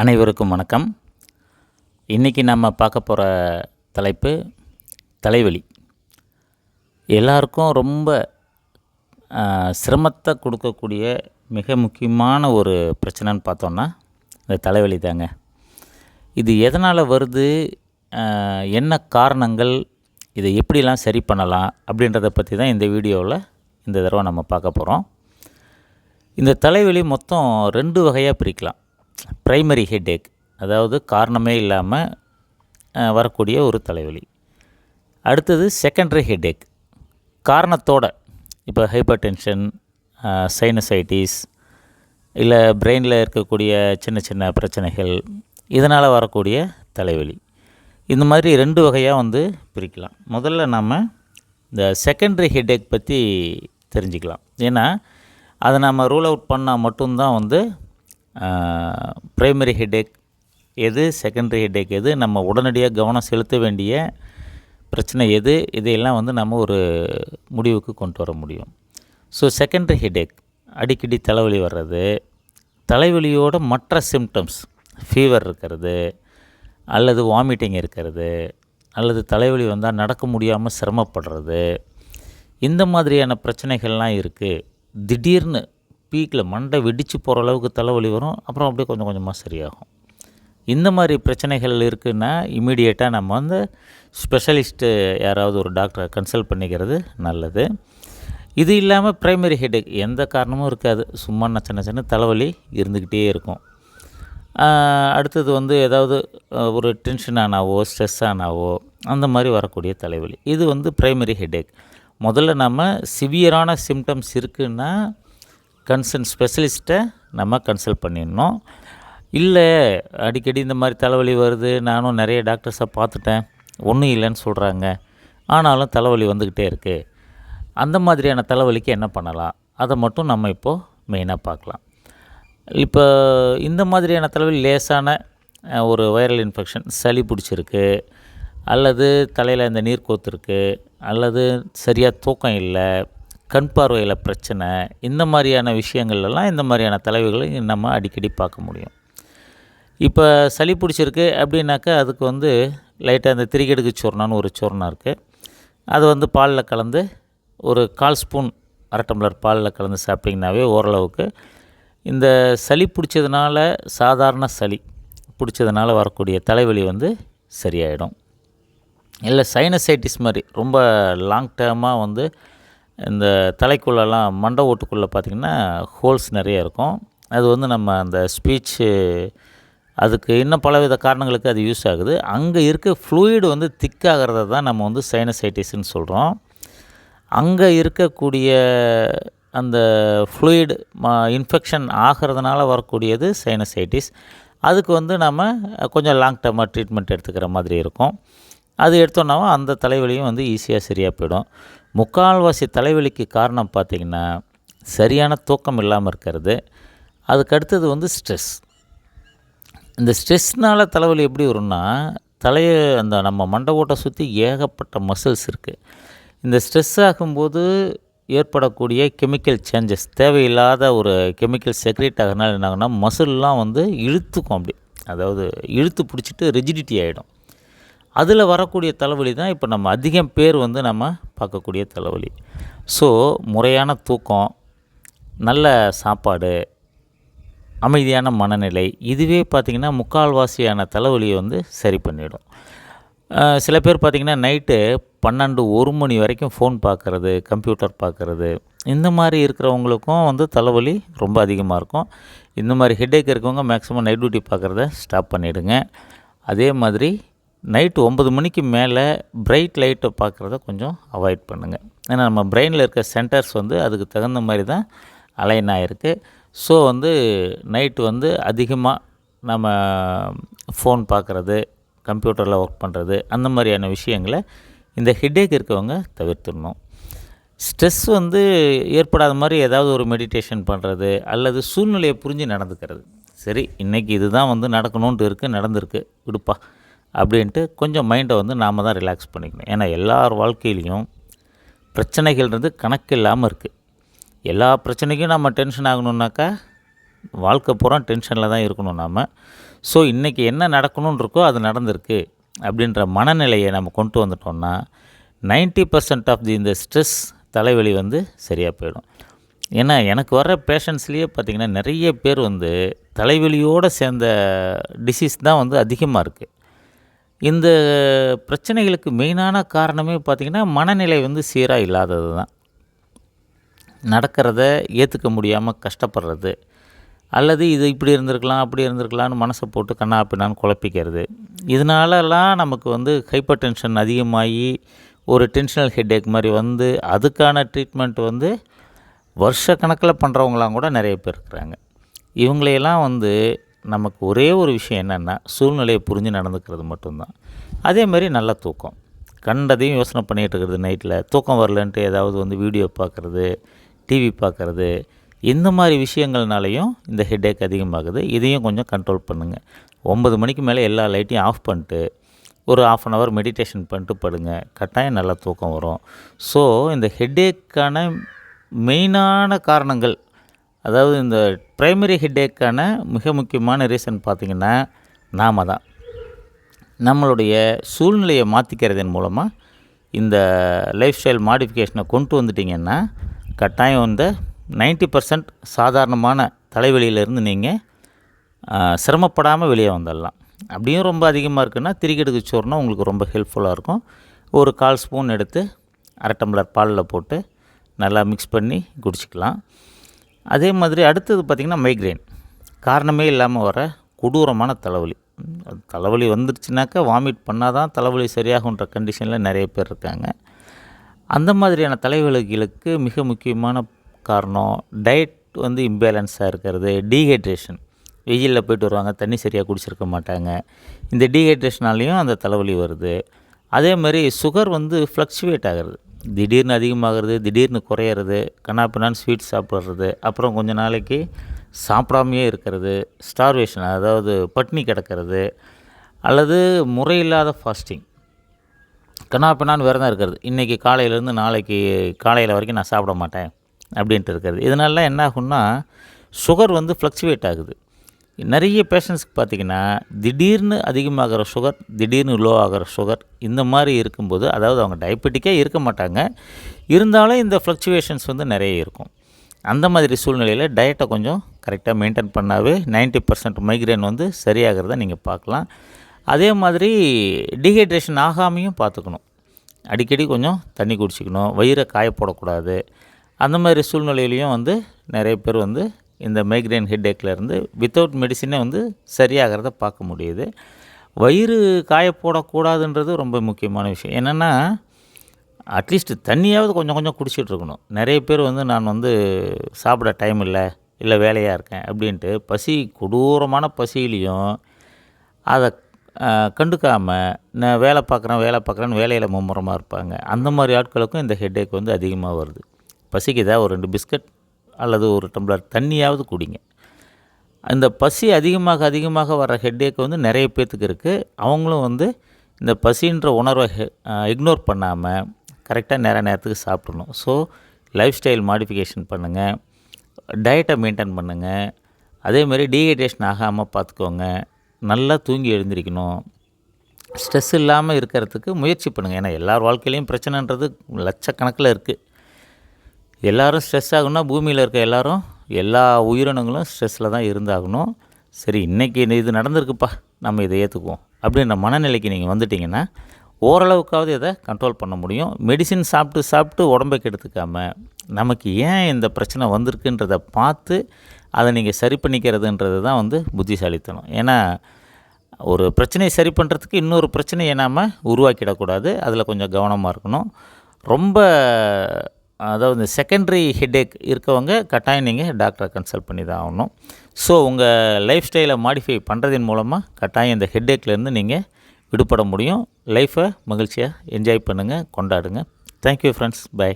அனைவருக்கும் வணக்கம். இன்றைக்கி நம்ம பார்க்க போகிற தலைப்பு தலைவலி. எல்லாருக்கும் ரொம்ப சிரமத்தை கொடுக்கக்கூடிய மிக முக்கியமான ஒரு பிரச்சனைன்னு பார்த்தோன்னா இந்த தலைவலி தாங்க. இது எதனால் வருது? என்ன காரணங்கள்? இதை எப்படிலாம் சரி பண்ணலாம்? அப்படின்றத பற்றி தான் இந்த வீடியோவில் இந்த தடவை நம்ம பார்க்க போகிறோம் இந்த தலைவலி மொத்தம் ரெண்டு வகையாக பிரிக்கலாம். ப்ரைமரி ஹெட்டேக் அதாவது காரணமே இல்லாமல் வரக்கூடிய ஒரு தலைவலி. அடுத்தது செகண்டரி ஹெட்டேக் காரணத்தோட இப்போ ஹைப்பர் டென்ஷன் சைனசைட்டிஸ் இல்லை பிரெயினில் இருக்கக்கூடிய சின்ன சின்ன பிரச்சனைகள் இதனால் வரக்கூடிய தலைவலி. இந்த மாதிரி ரெண்டு வகையாக வந்து பிரிக்கலாம். முதல்ல நாம் இந்த செகண்டரி ஹெட்டேக் பற்றி தெரிஞ்சுக்கலாம். ஏன்னா அதை நம்ம ரூல் அவுட் பண்ணால் மட்டும்தான் வந்து ப்ரைமரி ஹெடேக் எது செகண்டரி ஹெடேக் எது நம்ம உடனடியாக கவனம் செலுத்த வேண்டிய பிரச்சனை எது இதையெல்லாம் வந்து நம்ம ஒரு முடிவுக்கு கொண்டு வர முடியும். ஸோ செகண்டரி ஹெட்டேக் அடிக்கடி தலைவலி வர்றது தலைவலியோட மற்ற சிம்டம்ஸ் ஃபீவர் இருக்கிறது அல்லது வாமிட்டிங் இருக்கிறது அல்லது தலைவலி வந்தால் நடக்க முடியாமல் சிரமப்படுறது இந்த மாதிரியான பிரச்சனைகள்லாம் இருக்குது திடீர்னு பீக்கில் மண்டை வெடித்து போகிற அளவுக்கு தலைவலி வரும். அப்புறம் அப்படியே கொஞ்சம் கொஞ்சமாக சரியாகும். இந்த மாதிரி பிரச்சனைகள் இருக்குன்னா இமீடியட்டாக நம்ம வந்து ஸ்பெஷலிஸ்ட்டு யாராவது ஒரு டாக்டரை கன்சல்ட் பண்ணிக்கிறது நல்லது. இது இல்லாமல் ப்ரைமரி ஹெடேக் எந்த காரணமும் இருக்காது. சும்மா சின்ன சின்ன தலைவலி இருந்துக்கிட்டே இருக்கும். அடுத்தது வந்து ஏதாவது ஒரு டென்ஷன் ஆனாவோ ஸ்ட்ரெஸ் ஆனாவோ அந்த மாதிரி வரக்கூடிய தலைவலி. இது வந்து ப்ரைமரி ஹெடேக் முதல்ல நம்ம சிவியரான சிம்டம்ஸ் இருக்குன்னா கன்சர்ன் ஸ்பெஷலிஸ்ட்டை நம்ம கன்சல்ட் பண்ணிடணும். இல்லை அடிக்கடி இந்த மாதிரி தலைவலி வருது நானும் நிறைய டாக்டர்ஸை பார்த்துட்டேன். ஒன்றும் இல்லைன்னு சொல்கிறாங்க ஆனாலும் தலைவலி வந்துக்கிட்டே இருக்குது அந்த மாதிரியான தலைவலிக்கு என்ன பண்ணலாம்? அதை மட்டும் நம்ம இப்போது மெயினாக பார்க்கலாம். இப்போ இந்த மாதிரியான தலைவலி லேசான ஒரு வைரல் இன்ஃபெக்ஷன் சளி பிடிச்சிருக்கு. அல்லது தலையில் இந்த நீர் கோத்துருக்கு. அல்லது சரியாக தூக்கம் இல்லை. கண் பார்வையில் பிரச்சனை இந்த மாதிரியான விஷயங்கள்லாம் இந்த மாதிரியான தலைவலிகளை நம்ம அடிக்கடி பார்க்க முடியும். இப்போ சளி பிடிச்சிருக்கு அப்படின்னாக்கா அதுக்கு வந்து லைட்டாக அந்த திரிகடுக்கு சூர்ணான்னு ஒரு சூர்ணம் இருக்குது அது வந்து பாலில் கலந்து ஒரு கால் ஸ்பூன் அரை டம்ளர் பாலில் கலந்து சாப்பிட்டிங்கனாவே ஓரளவுக்கு இந்த சளி பிடிச்சதுனால சாதாரண சளி பிடிச்சதுனால வரக்கூடிய தலைவலி வந்து சரியாயிடும். இல்லை சைனசைட்டிஸ் மாதிரி ரொம்ப லாங் டேர்மாக வந்து இந்த தலைக்குள்ளெல்லாம் மண்டை ஓட்டுக்குள்ளே பார்த்திங்கன்னா ஹோல்ஸ் நிறைய இருக்கும். அது வந்து நம்ம அந்த ஸ்பீச்சு அதுக்கு இன்னும் பலவித காரணங்களுக்கு அது யூஸ் ஆகுது. அங்கே இருக்க ஃப்ளூயிடு வந்து திக்காகிறத தான் நம்ம வந்து சைனசைட்டிஸ்ன்னு சொல்கிறோம் அங்கே இருக்கக்கூடிய அந்த ஃப்ளூயிட் இன்ஃபெக்ஷன் ஆகிறதுனால வரக்கூடியது சைனசைட்டிஸ் அதுக்கு வந்து நம்ம கொஞ்சம் லாங் டேர்மாக ட்ரீட்மெண்ட் எடுத்துக்கிற மாதிரி இருக்கும். அது எடுத்தோன்னாவும் அந்த தலைவலியும் வந்து ஈஸியாக சரியாக போயிடும். முக்கால்வாசி தலைவலிக்கு காரணம் பார்த்திங்கன்னா சரியான தூக்கம் இல்லாமல் இருக்கிறது. அதுக்கு அடுத்தது வந்து ஸ்ட்ரெஸ். இந்த ஸ்ட்ரெஸ்னால் தலைவலி எப்படி வரும்னா தலையை அந்த நம்ம மண்டை ஓட்டை சுற்றி ஏகப்பட்ட மசில்ஸ் இருக்குது இந்த ஸ்ட்ரெஸ் ஆகும்போது ஏற்படக்கூடிய கெமிக்கல் சேஞ்சஸ் தேவையில்லாத ஒரு கெமிக்கல் செக்ரேட் ஆகிறனால என்ன மசில்லாம் வந்து இழுத்துக்கும் அப்படி. அதாவது இழுத்து பிடிச்சிட்டு ரிஜிடிட்டி ஆகிடும் அதில் வரக்கூடிய தலைவலி தான் இப்போ நம்ம அதிகம் பேர் வந்து நம்ம பார்க்கக்கூடிய தலைவலி. ஸோ முறையான தூக்கம் நல்ல சாப்பாடு அமைதியான மனநிலை இதுவே பார்த்திங்கன்னா முக்கால்வாசியான தலைவலியை வந்து சரி பண்ணிடும். சில பேர் பார்த்திங்கன்னா நைட்டு பன்னெண்டு ஒரு மணி வரைக்கும் ஃபோன் பார்க்குறது கம்ப்யூட்டர் பார்க்குறது இந்த மாதிரி இருக்கிறவங்களுக்கும் வந்து தலைவலி ரொம்ப அதிகமாக இருக்கும். இந்த மாதிரி ஹெட்டேக் இருக்கவங்க மேக்ஸிமம் நைட் டியூட்டி பார்க்குறத ஸ்டாப் பண்ணிவிடுங்க அதே மாதிரி நைட்டு ஒம்பது மணிக்கு மேலே பிரைட் லைட்டை பார்க்குறத கொஞ்சம் அவாய்ட் பண்ணுங்கள் ஏன்னா நம்ம பிரெயினில் இருக்க சென்டர்ஸ் வந்து அதுக்கு தகுந்த மாதிரி தான் அலைன் ஆகிருக்கு ஸோ வந்து நைட்டு வந்து அதிகமாக நம்ம ஃபோன் பார்க்குறது கம்ப்யூட்டரில் ஒர்க் பண்ணுறது அந்த மாதிரியான விஷயங்களை இந்த ஹெட்டேக் இருக்கவங்க தவிர்த்துடணும். ஸ்ட்ரெஸ் வந்து ஏற்படாத மாதிரி ஏதாவது ஒரு மெடிடேஷன் பண்ணுறது அல்லது சூழ்நிலையை புரிஞ்சு நடந்துக்கிறது. சரி இன்றைக்கி இதுதான் வந்து நடக்கணுன்ட்டு இருக்குது நடந்திருக்கு. விடுப்பா. அப்படின்ட்டு கொஞ்சம் மைண்டை வந்து நாம் தான் ரிலாக்ஸ் பண்ணிக்கணும். ஏன்னா எல்லார் வாழ்க்கையிலையும் பிரச்சனைகள்ன்றது கணக்கு இல்லாமல் இருக்குது எல்லா பிரச்சனைக்கும் நம்ம டென்ஷன் ஆகணுன்னாக்கா வாழ்க்கை பூரா டென்ஷனில் தான் இருக்கணும் நாம். ஸோ இன்றைக்கி என்ன நடக்கணும்னு இருக்கோ அது நடந்திருக்கு அப்படின்ற மனநிலையை நம்ம கொண்டு வந்துட்டோம்னா 90% பர்சன்ட் ஆஃப் தி இந்த ஸ்ட்ரெஸ் தலைவலி வந்து சரியாக போயிடும். ஏன்னா எனக்கு வர்ற பேஷண்ட்ஸ்லேயே பார்த்திங்கன்னா நிறைய பேர் வந்து தலைவலியோடு சேர்ந்த டிசீஸ் தான் வந்து அதிகமாக இருக்குது இந்த பிரச்சனைகளுக்கு மெயினான காரணமே பார்த்திங்கன்னா மனநிலை வந்து சீராக இல்லாதது தான். நடக்கிறத ஏற்றுக்க முடியாமல் கஷ்டப்படுறது. அல்லது இது இப்படி இருந்திருக்கலாம் அப்படி இருந்திருக்கலாம்னு மனசை போட்டு கண்ணா பின்னான்னு குழப்பிக்கிறது. இதனாலலாம் நமக்கு வந்து ஹைப்பர் டென்ஷன் அதிகமாகி ஒரு டென்ஷனல் ஹெட்டேக் மாதிரி வந்து அதுக்கான ட்ரீட்மெண்ட் வந்து வருஷ கணக்கில் பண்ணுறவங்களாம் கூட நிறைய பேர் இருக்கிறாங்க. இவங்களையெல்லாம் வந்து நமக்கு ஒரே ஒரு விஷயம் என்னென்னா சூழ்நிலையை புரிஞ்சு நடந்துக்கிறது மட்டும்தான். அதே மாதிரி நல்ல தூக்கம். கண்டதையும் யோசனை பண்ணிகிட்டு இருக்கிறது நைட்டில் தூக்கம் வரலன்ட்டு ஏதாவது வந்து வீடியோ பார்க்குறது டிவி பார்க்குறது இந்த மாதிரி விஷயங்கள்னாலையும் இந்த ஹெட்டேக் அதிகமாகுது. இதையும் கொஞ்சம் கண்ட்ரோல் பண்ணுங்கள் ஒம்பது மணிக்கு மேலே எல்லா லைட்டையும் ஆஃப் பண்ணிட்டு ஒரு ஆஃப் அன் ஹவர் மெடிடேஷன் பண்ணிட்டு படுங்க. கட்டாயம் நல்லா தூக்கம் வரும். ஸோ இந்த ஹெட்டேக்கான மெயினான காரணங்கள் அதாவது இந்த ப்ரைமரி ஹெட்டேக்கான மிக முக்கியமான ரீசன் பார்த்திங்கன்னா நாம தான். நம்மளுடைய சூழ்நிலையை மாற்றிக்கிறதன் மூலமாக இந்த லைஃப் ஸ்டைல் மாடிஃபிகேஷனை கொண்டு வந்துட்டிங்கன்னா கட்டாயம் இந்த 90% பர்சன்ட் சாதாரணமான தலைவலியிலேருந்து நீங்கள் சிரமப்படாமல் வெளியே வந்துடலாம். அப்படியும் ரொம்ப அதிகமாக இருக்குன்னா திரிக்கெடுக்கு சோறுனா உங்களுக்கு ரொம்ப ஹெல்ப்ஃபுல்லாக இருக்கும். ஒரு கால் ஸ்பூன் எடுத்து அரை டம்ளர் பாலில் போட்டு நல்லா மிக்ஸ் பண்ணி குடிச்சிக்கலாம். அதே மாதிரி அடுத்தது பார்த்திங்கன்னா மைக்ரைன் காரணமே இல்லாமல் வர கொடூரமான தலைவலி. தலைவலி வந்துருச்சுனாக்கா வாமிட் பண்ணால் தான் தலைவலி சரியாகுன்ற கண்டிஷனில் நிறைய பேர் இருக்காங்க. அந்த மாதிரியான தலைவலிகளுக்கு மிக முக்கியமான காரணம் டயட் வந்து இம்பேலன்ஸாக இருக்கிறது டீஹைட்ரேஷன் வெயிலில் போயிட்டு வருவாங்க தண்ணி சரியாக குடிச்சிருக்க மாட்டாங்க. இந்த டீஹைட்ரேஷனாலேயும் அந்த தலைவலி வருது. அதே மாதிரி சுகர் வந்து ஃப்ளக்சுவேட் ஆகிறது. திடீர்னு அதிகமாகிறது திடீர்னு குறையிறது கண்ணாப்பின்னான்னு ஸ்வீட் சாப்பிட்றது அப்புறம் கொஞ்ச நாளைக்கு சாப்பிடாமையே இருக்கிறது ஸ்டார்வேஷன் அதாவது பட்னி கிடக்கிறது அல்லது முறையில்லாத ஃபாஸ்டிங் கண்ணாப்பின்னான்னு விரதம் இருக்கிறது. இன்றைக்கி காலையிலேருந்து நாளைக்கு காலையில் வரைக்கும் நான் சாப்பிட மாட்டேன் அப்படின்ட்டு இருக்கிறது. இதனால என்ன ஆகும்னா சுகர் வந்து ஃப்ளக்சுவேட் ஆகுது. நிறைய பேஷண்ட்ஸ்க்கு பார்த்திங்கன்னா திடீர்னு அதிகமாகிற சுகர் திடீர்னு லோ ஆகிற சுகர் இந்த மாதிரி இருக்கும்போது அதாவது அவங்க டயபெட்டிக்கே இருக்க மாட்டாங்க. இருந்தாலும் இந்த ஃப்ளக்சுவேஷன்ஸ் வந்து நிறைய இருக்கும். அந்த மாதிரி சூழ்நிலையில் டயட்டை கொஞ்சம் கரெக்டாக மெயின்டைன் பண்ணாவே 90% பர்சன்ட் மைக்ரேன் வந்து சரியாகிறத நீங்கள் பார்க்கலாம். அதே மாதிரி டீஹைட்ரேஷன் ஆகாமையும் பார்த்துக்கணும். அடிக்கடி கொஞ்சம் தண்ணி குடிச்சிக்கணும் வயிறை காய போடக்கூடாது அந்த மாதிரி சூழ்நிலையிலையும் வந்து நிறைய பேர் வந்து இந்த மைக்ரைன் ஹெட்டேக்லேருந்து வித்தவுட் மெடிசினே வந்து சரியாகிறத பார்க்க முடியுது. வயிறு காய போடக்கூடாதுன்றது ரொம்ப முக்கியமான விஷயம். என்னென்னா அட்லீஸ்ட் தண்ணியாவது கொஞ்சம் கொஞ்சம் குடிச்சிட்டு இருக்கணும். நிறைய பேர் வந்து நான் வந்து சாப்பிட டைம் இல்லை இல்லை வேலையாக இருக்கேன் அப்படின்ட்டு பசி கொடூரமான பசியிலையும் அதை கண்டுக்காமல் நான் வேலை பார்க்குறேன் வேலை பார்க்குறேன்னு வேலையில் மும்முரமாக இருப்பாங்க. அந்த மாதிரி ஆட்களுக்கும் இந்த ஹெட்டேக் வந்து அதிகமாக வருது. பசிக்குதா? ஒரு ரெண்டு பிஸ்கட் அல்லது ஒரு டம்ளர் தண்ணியாவது குடிங்க. இந்த பசி அதிகமாக அதிகமாக வர ஹெட்டேக் வந்து நிறைய பேர்த்துக்கு இருக்குது அவங்களும் வந்து இந்த பசின்ற உணர்வை இக்னோர் பண்ணாமல் கரெக்டாக நேர நேரத்துக்கு சாப்பிடணும். ஸோ லைஃப் ஸ்டைல் மாடிஃபிகேஷன் பண்ணுங்கள் டயட்டை மெயின்டைன் பண்ணுங்கள் அதேமாதிரி டீஹைட்ரேஷன் ஆகாமல் பார்த்துக்கோங்க. நல்லா தூங்கி எழுந்திரிக்கணும். ஸ்ட்ரெஸ் இல்லாமல் இருக்கிறதுக்கு முயற்சி பண்ணுங்கள் ஏன்னா எல்லார் வாழ்க்கையிலையும் பிரச்சனைன்றது லட்சக்கணக்கில் இருக்குது எல்லாரும் ஸ்ட்ரெஸ் ஆகணும்னா பூமியில் இருக்க எல்லாரும் எல்லா உயிரினங்களும் ஸ்ட்ரெஸ்ஸில் தான் இருந்தாகணும். சரி இன்றைக்கி இது நடந்திருக்குப்பா. நம்ம இதை ஏற்றுக்குவோம் அப்படின்ற மனநிலைக்கு நீங்கள் வந்துட்டிங்கன்னா ஓரளவுக்காவது இதை கண்ட்ரோல் பண்ண முடியும். மெடிசின் சாப்பிட்டு சாப்பிட்டு உடம்பை கெடுத்துக்காமல் நமக்கு ஏன் இந்த பிரச்சனை வந்திருக்குன்றதை பார்த்து அதை நீங்கள் சரி பண்ணிக்கிறதுன்றது தான் வந்து புத்திசாலித்தனம். ஏன்னா ஒரு பிரச்சனையை சரி பண்ணுறதுக்கு இன்னொரு பிரச்சனையை நாம் உருவாக்கிடக்கூடாது. அதில் கொஞ்சம் கவனமாக இருக்கணும். ரொம்ப அதாவது இந்த செகண்டரி ஹெட்டேக் இருக்கவங்க கட்டாயம் நீங்கள் டாக்டரை கன்சல்ட் பண்ணி தான் ஆகணும். ஸோ உங்கள் லைஃப் ஸ்டைலை மாடிஃபை பண்ணுறதன் மூலமாக கட்டாயம் இந்த ஹெட்டேக்லேருந்து நீங்கள் விடுபட முடியும். லைஃப்பை மகிழ்ச்சியாக என்ஜாய் பண்ணுங்கள் கொண்டாடுங்க. Thank you friends by